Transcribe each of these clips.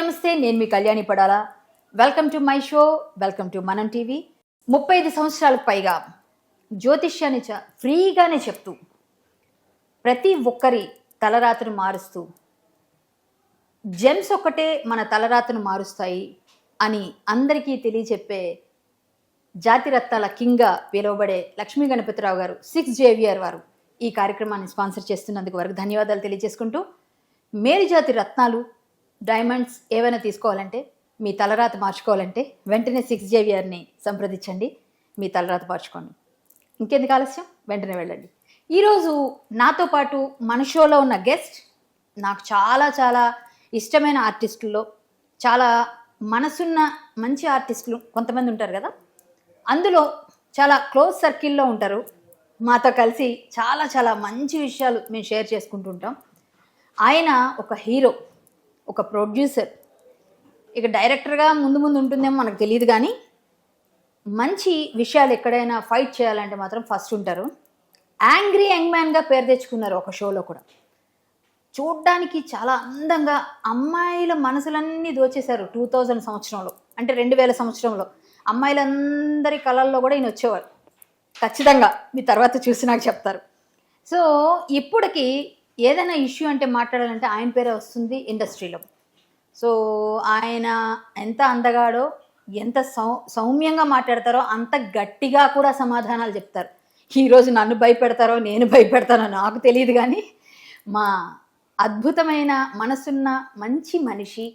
నమస్తే నేను మీ Kalyani Padala. Welcome to my show welcome to మనం టీవీ ముప్పై ఐదు సంవత్సరాలకు పైగా జ్యోతిష్యాన్ని చ ఫ్రీగానే చెప్తూ ప్రతి ఒక్కరి తలరాతను మారుస్తూ జెమ్స్ ఒక్కటే మన తలరాతను మారుస్తాయి అని అందరికీ తెలియచెప్పే జాతిరత్నాల కింగ్గా పిలువబడే లక్ష్మీ గణపతిరావు గారు సిక్స్ జేవియర్ వారు ఈ కార్యక్రమాన్ని స్పాన్సర్ చేస్తున్నందుకు వరకు ధన్యవాదాలు తెలియజేసుకుంటూ మేలు జాతి రత్నాలు డైమండ్స్ ఏవైనా తీసుకోవాలంటే మీ తలరాత మార్చుకోవాలంటే వెంటనే సిక్స్ జేవిఆర్ని సంప్రదించండి. మీ తలరాత మార్చుకోండి. ఇంకెందుకు ఆలస్యం? వెంటనే వెళ్ళండి. ఈరోజు నాతో పాటు మన షోలో ఉన్న గెస్ట్ నాకు చాలా చాలా ఇష్టమైన ఆర్టిస్టుల్లో చాలా మనసున్న మంచి ఆర్టిస్టులు కొంతమంది ఉంటారు కదా? అందులో చాలా క్లోజ్ సర్కిల్లో ఉంటారు. మాతో కలిసి చాలా చాలా మంచి విషయాలు మేము షేర్ చేసుకుంటుంటాం ఆయన ఒక హీరో. ఒక ప్రొడ్యూసర్ ఇక డైరెక్టర్గా ముందు ముందు ఉంటుందేమో మనకు తెలియదు కానీ మంచి విషయాలు ఎక్కడైనా ఫైట్ చేయాలంటే మాత్రం ఫస్ట్ ఉంటారు. యాంగ్రీ యంగ్ మ్యాన్గా పేరు తెచ్చుకున్నారు ఒక షోలో కూడా. చూడ్డానికి చాలా అందంగా అమ్మాయిల మనసులన్నీ దోచేశారు టూ థౌజండ్ సంవత్సరంలో. అంటే రెండు వేల సంవత్సరంలో. అమ్మాయిలందరి కళల్లో కూడా ఈయన వచ్చేవారు. ఖచ్చితంగా మీ తర్వాత చూసి నాకు చెప్తారు. సో ఇప్పటికీ ఏదైనా ఇష్యూ అంటే మాట్లాడాలంటే ఆయన పేరే వస్తుంది ఇండస్ట్రీలో. సో ఆయన ఎంత అందగాడో ఎంత సౌ సౌమ్యంగా మాట్లాడతారో అంత గట్టిగా కూడా సమాధానాలు చెప్తారు. ఈరోజు నన్ను భయపెడతారో నేను భయపెడతానో నాకు తెలియదు కానీ మా అద్భుతమైన మనసున్న మంచి మనిషి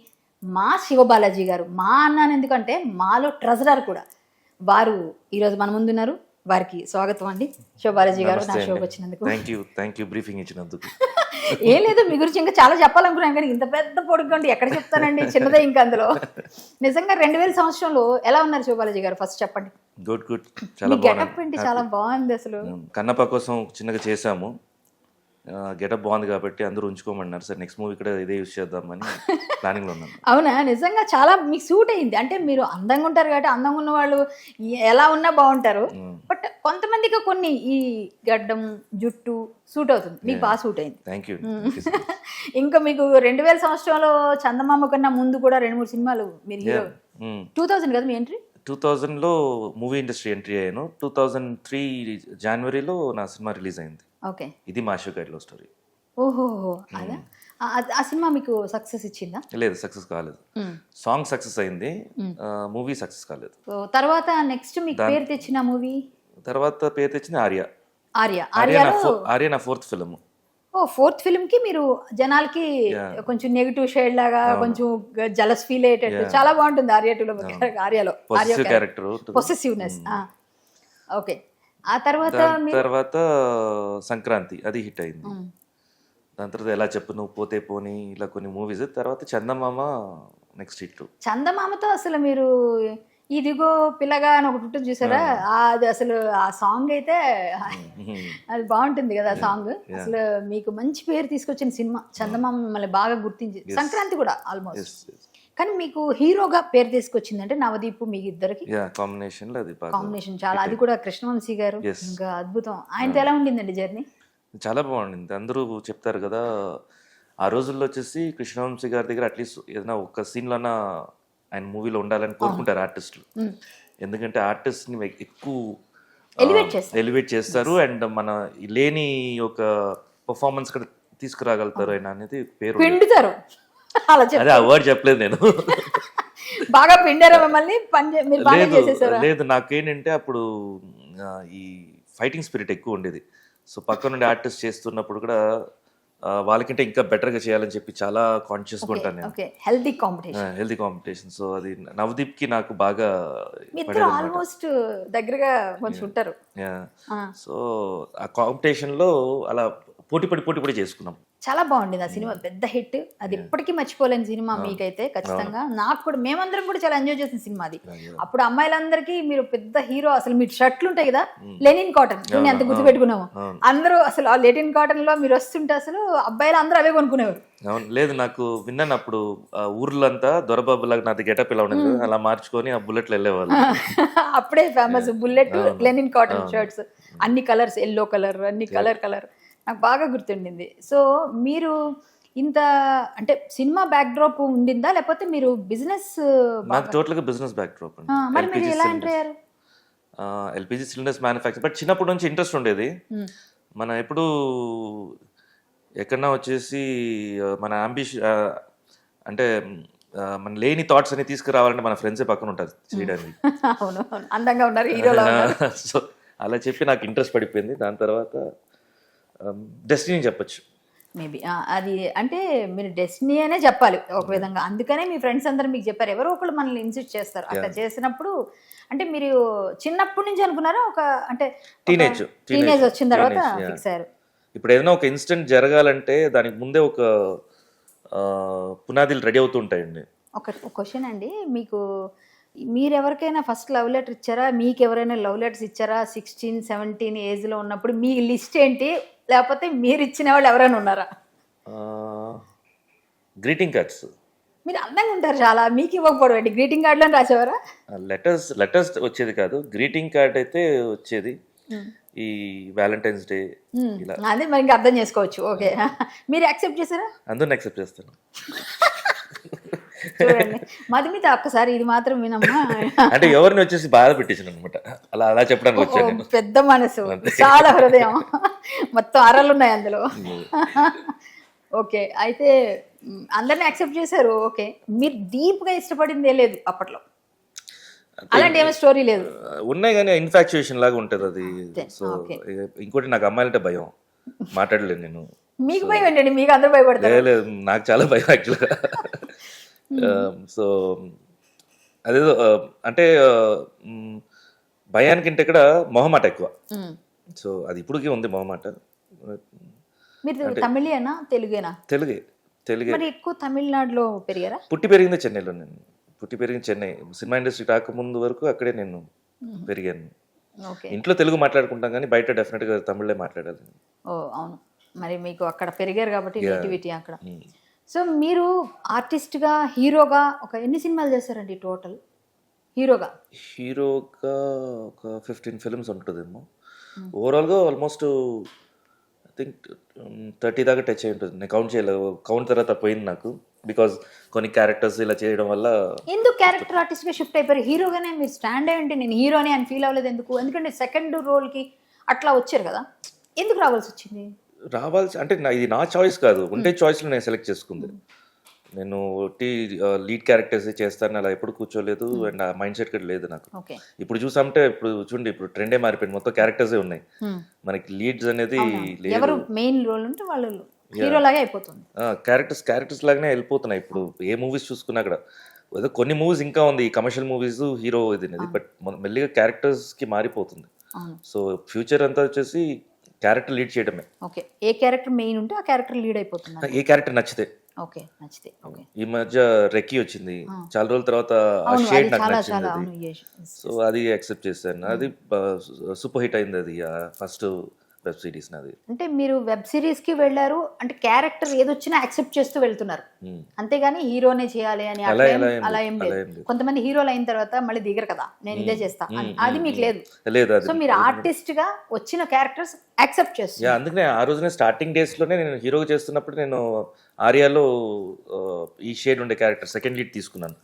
మా శివబాలాజీ గారు మా అన్నాను ఎందుకంటే మాలో ట్రెజరర్ కూడా. వారు ఈరోజు మన ముందున్నారు. వారికి స్వాగతం అండి. శివబాలాజీ గారు నా షోకి వచ్చినందుకు thank you thank you briefing ఇచ్చినందుకు. ఏం లేదు మీ గురించి ఇంకా చాలా చెప్పాలనుకున్నాను కానీ ఇంత పెద్ద పొడుగుండి ఎక్కడ చెప్తానండి? చిన్నదే ఇంకా అందులో. నిజంగా రెండు వేల సంవత్సరంలో ఎలా ఉన్నారు శివబాలాజీ గారు? ఫస్ట్ చెప్పండి. Good good. చాలా గెటప్ ఏంటి చాలా బాగుంది అసలు. కన్నప్ప కోసం చిన్నగా చేసాము గెటప్ బాగుంది కాబట్టి అందరూ ఉంచుకోమన్నారు. సార్ నెక్స్ట్ మూవీ కూడా ఇదే యూస్ చేద్దామని ప్లానింగ్లో ఉన్నాను. అవునా? నిజంగా చాలా మీకు సూట్ అయింది. అంటే మీరు అందంగా ఉంటారు కాబట్టి అందంగా ఉన్న వాళ్ళు ఎలా ఉన్నా బాగుంటారు. బట్ కొంతమందికి కొన్ని ఈ గడ్డం జుట్టు సూట్ అవుతుంది. మీకు బాగా సూట్ అయింది. థ్యాంక్ యూ ఇంకా మీకు రెండు వేల సంవత్సరంలో చందమామ కన్నా ముందు కూడా రెండు మూడు సినిమాలు మీరు హీరో టూ థౌజండ్ కదా మీ ఎంట్రీ టూ థౌజండ్లో మూవీ ఇండస్ట్రీ ఎంట్రీ అయ్యాను. టూ థౌజండ్ త్రీ జనవరిలో నా సినిమా రిలీజ్ అయింది. ఓకే. ఇది మా షో గైడ్ లవ్ స్టోరీ. ఓహో ఆ- సినిమా మీకు సక్సెస్ ఇచ్చిందా? లేదు సక్సెస్ కాలేదు. సాంగ్ సక్సెస్ అయింది మూవీ సక్సెస్ కాలేదు. తర్వాత నెక్స్ట్ మీకు పేరు తెచ్చిన మూవీ? తర్వాత పేరు తెచ్చింది ఆర్య. ఆర్య. ఆర్య ఆర్య నా ఫోర్త్ ఫిల్మ్. ఓ ఫోర్త్ ఫిల్మ్కి మీరు జనాలకి కొంచెం నెగిటివ్ షేడ్ లాగా కొంచెం జలస్ ఫీల్ అయ్యేటట్టు. చాలా బాగుంటుంది ఆర్య టూలో. ఆర్యలో. Arya character possessiveness okay. ఆ తర్వాత తర్వాత సంక్రాంతి అది హిట్ అయింది. దాని తర్వాత ఎలా చెప్పు నువ్వు పోతే పోని ఇలా కొన్ని మూవీస్ తర్వాత చందమామ నెక్స్ట్ హిట్ చందమామతో అసలు మీరు ఇదిగో పిల్లగా అని ఒకటి ఉంటుంది చూసారా? అది అసలు ఆ సాంగ్ అయితే అది బాగుంటుంది కదా ఆ సాంగ్ అసలు మీకు మంచి పేరు తీసుకొచ్చిన సినిమా చందమామ మిమ్మల్ని బాగా గుర్తించి సంక్రాంతి కూడా ఆల్మోస్ట్ కానీ మీకు హీరోగా పేరు తీసుకొచ్చింది అంటే నవదీప్ మీ ఇద్దరికి కాంబినేషన్ కాంబినేషన్ చాలా అది కూడా కృష్ణవంశీ గారు. ఇంకా అద్భుతం. ఆయనతో ఎలా ఉండిందండి జర్నీ? చాలా బాగుండింది. అందరూ చెప్తారు కదా ఆ రోజుల్లో వచ్చేసి కృష్ణవంశీ గారి దగ్గర అట్లీస్ట్ ఏదైనా ఒక సీన్లోనా ఆయన మూవీలో ఉండాలని కోరుకుంటారు ఆర్టిస్టులు ఎందుకంటే ఆర్టిస్ట్ని ఎక్కువ. ఎలివేట్ చేస్తారు. అండ్ మన లేని ఒక పర్ఫార్మెన్స్ కూడా తీసుకురాగలుగుతారు ఆయన అనేది పేరు అలా అదే ఆ వర్డ్ చెప్పలేదు నేను. బాగా పిండారా మిమ్మల్ని? పని చే- మీరు బాగా లేదు చేసేసారా? లేదు నాకేంటంటే అప్పుడు ఈ ఫైటింగ్ స్పిరిట్ ఎక్కువ ఉండేది. సో పక్క నుండి ఆర్టిస్ట్ చేస్తున్నప్పుడు కూడా వాళ్ళకంటే ఇంకా better గా చేయాలని చెప్పి చాలా కాన్షియస్గా ఉంటాను నేను. హెల్తీ కాంపిటీషన్ కాంపిటీషన్ సో అది నవదీప్కి నాకు బాగా ఆల్మోస్ట్ దగ్గరగా కొంచెం ఉంటారు. సో ఆ కాంపిటీషన్లో అలా పోటీ పడి పోటీ పడి చేసుకున్నాం. చాలా బాగుండింది ఆ సినిమా. పెద్ద హిట్. అది ఇప్పటికీ మర్చిపోలేని సినిమా మీకైతే ఖచ్చితంగా. నాకు కూడా మేమందరం కూడా చాలా ఎంజాయ్ చేసిన సినిమా అది. అప్పుడు అమ్మాయిలందరికీ మీరు పెద్ద హీరో అసలు మీ షర్ట్లు ఉంటాయి కదా లెనిన్ కాటన్. నేను ఎంత గుర్తు పెట్టుకున్నాము అవును. అందరూ అసలు ఆ లెనిన్ కాటన్లో మీరు వస్తుంటే అసలు అబ్బాయిలు అందరూ అవే కొనుక్కునేవారు. అవును లేదు నాకు విన్నాను అప్పుడు ఆ ఊర్లో అంతా దొరబాబు లాగా నాది గెటప్ ఇలా ఉండదు. అలా మార్చుకొని ఆ బుల్లెట్లు వెళ్ళేవాళ్ళు. అప్పుడే famous bullet linen cotton shirts. అన్ని కలర్స్ ఎల్లో కలర్ అన్ని కలర్ కలర్. నాకు బాగా గుర్తుండింది. సో మీరు ఇంత అంటే సినిమా బ్యాక్ డ్రాప్ ఉండిందా? లేకపోతే మీరు బిజినెస్ నాకు టోటల్గా బిజినెస్ బ్యాక్ డ్రాప్ మరి మీరు ఎలా ఎంటర్ అయ్యారు? ఎల్పిజి సిలిండర్స్ మ్యానుఫ్యాక్చర్ బట్ చిన్నప్పటి నుంచి ఇంట్రెస్ట్ ఉండేది. మ్మ్. మన ఎప్పుడు ఎక్కడన్నా వచ్చేసి మన అంబిషన్ అంటే మన లేని థాట్స్ అని తీసుకురావాలంటే మన ఫ్రెండ్సే పక్కన ఉంటారు చేయడానికి. అవును. అందంగా ఉన్నారు హీరోలో ఉన్నారు. సో అలా చెప్పి నాకు ఇంట్రెస్ట్ పడిపోయింది. దాని తర్వాత డెస్టినీ చెప్పొచ్చు. మేబీ అది అంటే మీరు డెస్టినీ అనే చెప్పాలి ఒక విధంగా. అందుకనే మీ ఫ్రెండ్స్ అందరూ మీకు చెప్పారు. ఎవరో ఒకళ్ళు మనల్ని ఇన్సిస్ట్ చేస్తారు. అట్లా చేసినప్పుడు అంటే మీరు చిన్నప్పటి నుంచి అనుకున్నారా? ఒక అంటే టీనేజ్ టీనేజ్ వచ్చిన తర్వాత. ఫిక్స్ అయ్యారు. ఇప్పుడు ఏదైనా ఒక ఇన్సిడెంట్ జరగాలంటే దానికి ముందే ఒక పునాదులు రెడీ అవుతుంటాయండి ఒక క్వశ్చన్ అండి. మీకు మీరు ఎవరికైనా ఫస్ట్ లవ్ లెటర్ ఇచ్చారా? మీకు ఎవరైనా లవ్ లెటర్స్ ఇచ్చారా? సిక్స్టీన్ సెవెంటీన్ ఏజ్లో ఉన్నప్పుడు మీ లిస్ట్ ఏంటి? లేకపోతే మీరు ఇచ్చిన వాళ్ళు ఎవరైనా ఉన్నారా? Greeting cards. మీరు అందంగా ఉంటారు చాలా. మీకు ఇవ్వకపోవడం గ్రీటింగ్ కార్డులో రాసేవారా? లెటర్స్ లెటర్స్ వచ్చేది కాదు. గ్రీటింగ్ కార్డ్ అయితే వచ్చేది. ఈ వ్యాలంటైన్స్ డే. ఇలా. అదే మరి అర్థం చేసుకోవచ్చు. ఓకే. మీరు యాక్సెప్ట్ చేశారా? అందరిని యాక్సెప్ట్ చేస్తాను. చూడండి. మధుమిత ఒక్కసారి ఇది మాత్రం వినమ్మా. అంటే ఎవరిని వచ్చేసి బాధ పెట్టించాను అనమాట అలా అలా చెప్పడానికి వచ్చాను పెద్ద మనసు. చాలా హృదయం. మొత్తం అరలు ఉన్నాయి అందులో. ఓకే అయితే అందరిని యాక్సెప్ట్ చేశారు. ఓకే మీరు డీప్గా ఇష్టపడిందే లేదు అప్పట్లో. అలాంటి ఏమో స్టోరీ లేదు? ఉన్నాయి కానీ ఇన్ఫాక్చుయేషన్ లాగా ఉంటుంది అది. సో. ఇంకోటి నాకు అమ్మాయిలంటే భయం. మాట్లాడలేను నేను. మీకు భయం ఏంటండి? మీకు అందరూ భయపడతారు. లేదు నాకు చాలా భయం యాక్చువల్గా సో అదేదో ఆ, అంటే ఆ, మ్, భయానికంటే ఇక్కడ మొహమాట ఎక్కువ. సో అది ఇప్పటికీ ఉంది మొహమాట. మీరు తమిళేనా తెలుగేనా? తెలుగే తెలుగే. మరి ఎక్కువ తమిళనాడులో పెరిగారా? పుట్టి పెరిగింది చెన్నైలో నేను. పుట్టి పెరిగింది చెన్నై. సినిమా ఇండస్ట్రీ రాకముందు వరకు అక్కడే నేను పెరిగాను. ఓకే. ఇంట్లో తెలుగు మాట్లాడుకుంటాం కానీ బయట డెఫినెట్గా తమిళే మాట్లాడాలి. ఓ అవును. మరి మీకు అక్కడ పెరిగారు కాబట్టి నేటివిటీ అక్కడ. సో మీరు ఆర్టిస్ట్గా హీరోగా ఒక ఎన్ని సినిమాలు చేశారండి టోటల్? హీరోగా. హీరోగా ఒక ఫిఫ్టీన్ ఫిల్మ్స్ ఉంటుందేమో. ఓవరాల్గా ఆల్మోస్ట్ ఐ థింక్ థర్టీ దాకా టచ్ అయి ఉంటుంది. నేను కౌంట్ చేయలేదు. కౌంట్ తర్వాత పోయింది నాకు. బికాజ్ కొన్ని క్యారెక్టర్స్ ఇలా చేయడం వల్ల ఎందుకు క్యారెక్టర్ ఆర్టిస్ట్గా షిఫ్ట్ అయిపోయారు? హీరోగానే మీరు స్టాండ్ అయ్యంటే నేను హీరోని అని ఫీల్ అవ్వలేదు ఎందుకు? ఎందుకంటే సెకండ్ రోల్కి అట్లా వచ్చారు కదా. ఎందుకు రావాల్సి వచ్చింది? రావాల్సి అంటే నా ఇది నా చాయిస్ కాదు. ఉంటే చాయిస్లో నేను సెలెక్ట్ చేసుకుంది. నేను టీ లీడ్ క్యారెక్టర్స్ చేస్తాను అలా ఎప్పుడు కూర్చోలేదు అండ్ ఆ మైండ్ సెట్ కూడా లేదు నాకు. ఇప్పుడు చూసామంటే ఇప్పుడు చూడండి ఇప్పుడు ట్రెండే మారిపోయింది. మొత్తం క్యారెక్టర్సే ఉన్నాయి. మనకి లీడ్స్ అనేది లేదు. ఎవరు మెయిన్ రోల్ ఉంటే వాళ్ళు హీరో లాగే అయిపోతుంది. క్యారెక్టర్స్ క్యారెక్టర్స్ లాగానే వెళ్ళిపోతున్నాయి. ఇప్పుడు ఏ మూవీస్ చూసుకున్నా అక్కడ ఏదో కొన్ని మూవీస్ ఇంకా ఉంది. ఈ కమర్షియల్ మూవీస్ హీరో ఇది. బట్ మెల్లిగా క్యారెక్టర్స్కి మారిపోతుంది. సో ఫ్యూచర్ అంతా వచ్చేసి క్యారెక్టర్ లీడ్ చేయడమే. ఓకే. ఏ క్యారెక్టర్ మెయిన్ ఉంటే ఆ క్యారెక్టర్ లీడ్ అయిపోతున్నారు. ఏ క్యారెక్టర్ నచ్చితే. ఓకే నచ్చితే. ఓకే. ఈ మధ్య రెక్కీ వచ్చింది. చాలా రోజుల తర్వాత అవును షేడ్ నాకు నచ్చింది. సో అది యాక్సెప్ట్ చేశాను. అది సూపర్ హిట్ అయింది అది ఫస్ట్ వెబ్ సిరీస్ నాది. అంటే మీరు వెబ్ సిరీస్కి వెళ్ళారు అంటే క్యారెక్టర్ ఏదొచ్చినా యాక్సెప్ట్ చేస్తూ వెళ్తున్నారు. అంతేగాని హీరోనే చేయాలి అని అలా ఏం- లేదు. కొంతమంది హీరోలు అయిన తర్వాత మళ్ళీ దిగరు కదా నేను ఇదే చేస్తా. అది మీకు లేదు. లేదు సో మీరు ఆర్టిస్ట్గా వచ్చిన క్యారెక్టర్స్ యాక్సెప్ట్ చేస్తారు యా అందుకనే ఆ రోజునే స్టార్టింగ్ డేస్లోనే నేను హీరోగా చేస్తున్నప్పుడు నేను ఆర్యాలో ఈ షేడ్ ఉండే క్యారెక్టర్ సెకండ్ లీడ్ తీసుకున్నాను.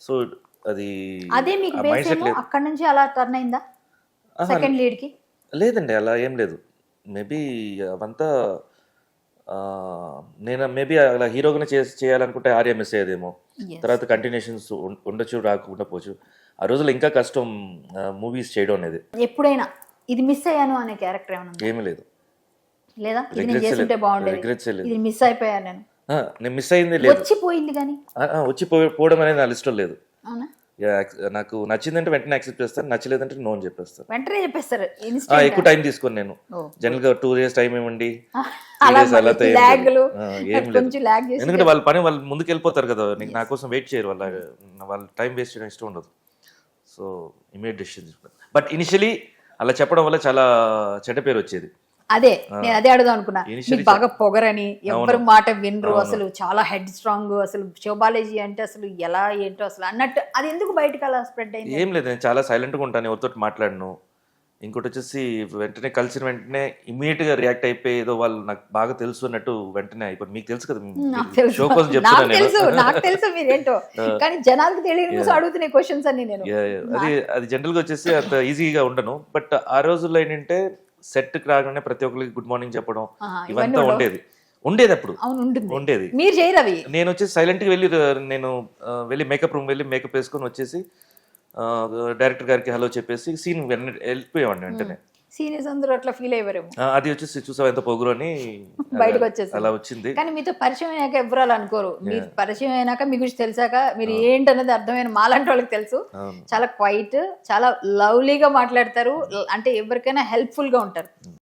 సో అది అదే మీకు. అక్కడ నుంచి అలా టర్న్ అయిందా? సెకండ్ లీడ్కి లేదండి అలా ఏం లేదు. మేబీ అవంతా నేను మేబీ అలా హీరోగానే చేసి చేయాలనుకుంటే ఆర్య మిస్ అయ్యేదేమో. తర్వాత కంటిన్యూషన్స్ ఉండొచ్చు రాకుండా పోవచ్చు. ఆ రోజుల్లో ఇంకా కష్టం మూవీస్ చేయడం అనేది. ఎప్పుడైనా ఇది మిస్ అయ్యాను అనే క్యారెక్టర్ ఏమైనా? ఏమీ లేదు. లేదా? ఇది మిస్ అయిపోయాను నేను. నేను మిస్ అయింది లేదు. వచ్చిపోయింది కానీ. వచ్చి పోవడం అనేది నా లిస్ట్లో లేదు. అవునా? నాకు నచ్చిందంటే వెంటనే యాక్సెప్ట్ చేస్తాను నచ్చలేదంటే నో అని చెప్పేస్తాను వెంటనే చెప్పేస్తారు. ఎక్కువ టైం తీసుకోను నేను. జనరల్గా టూ డేస్ టైం ఇవ్వండి ఎందుకంటే వాళ్ళ పని వాళ్ళు ముందుకు వెళ్ళిపోతారు కదా నీకు నా కోసం వెయిట్ చేయరు వాళ్ళ వాళ్ళ టైం వేస్ట్ చేయడం ఇష్టం ఉండదు. సో ఇమీడియట్ డెసిషన్ తీసుకుంటాను బట్ ఇనిషియలీ అలా చెప్పడం వల్ల చాలా చెడ్డ పేరు వచ్చేది. అదే నేను అదే అడుగుదాం అనుకున్నా. మీకు బాగా పొగరని ఎవరి మాట వినరు అసలు చాలా హెడ్ స్ట్రాంగ్ అసలు శోభాలేజీ అంటే అసలు ఎలా ఏంటో అసలు అన్నట్టు అది ఎందుకు బయటకు అలా స్ప్రెడ్ అయింది? ఏం లేదు నేను చాలా సైలెంట్గా ఉంటాను ఎవరితో మాట్లాడను. ఇంకోటి వచ్చేసి వెంటనే కలిసిన వెంటనే ఇమీడియట్గా రియాక్ట్ అయిపోయి ఏదో వాళ్ళు నాకు బాగా తెలుసు అన్నట్టు వెంటనే అయిపోయి మీకు తెలుసు కదా షో కోసం చెప్తున్నాను తెలుసు నాకు తెలుసు మీరేంటో. కానీ జనాలకు తెలియని కోసం అడుగుతున్న క్వశ్చన్స్ అన్ని నేను. అది అది జనరల్గా వచ్చేసి అంత ఈజీగా ఉండను. బట్ ఆ రోజుల్లో ఏంటంటే సెట్కి రాగానే ప్రతి ఒక్కరికి గుడ్ మార్నింగ్ చెప్పడం ఇవంతా. ఉండేది. ఉండేది అప్పుడు. ఉండేది. మీరు చేయరు అవి. నేను వచ్చేసి సైలెంట్గా వెళ్ళి నేను వెళ్ళి మేకప్ రూమ్ వెళ్ళి మేకప్ వేసుకొని వచ్చేసి డైరెక్టర్ గారికి హలో చెప్పేసి సీన్ వెళ్ళిపోయేవాడిని వెంటనే. సీనియర్స్ అందరూ అట్లా ఫీల్ అయ్యేవారేమో ఆ, అది వచ్చేసి చూసావు ఎంత పొగురు అని? బయటకు వచ్చేసింది. అలా వచ్చింది. కానీ మీతో పరిచయం అయ్యాక ఎవరు అలా అనుకోరు. మీరు పరిచయం అయినాక మీ గురించి తెలిసాక మీరు ఏంటన్నది అర్థమైన మాలాంటి వాళ్ళకి తెలుసు. చాలా క్వైట్ చాలా లవ్లీగా మాట్లాడతారు. అంటే ఎవరికైనా హెల్ప్ఫుల్గా ఉంటారు.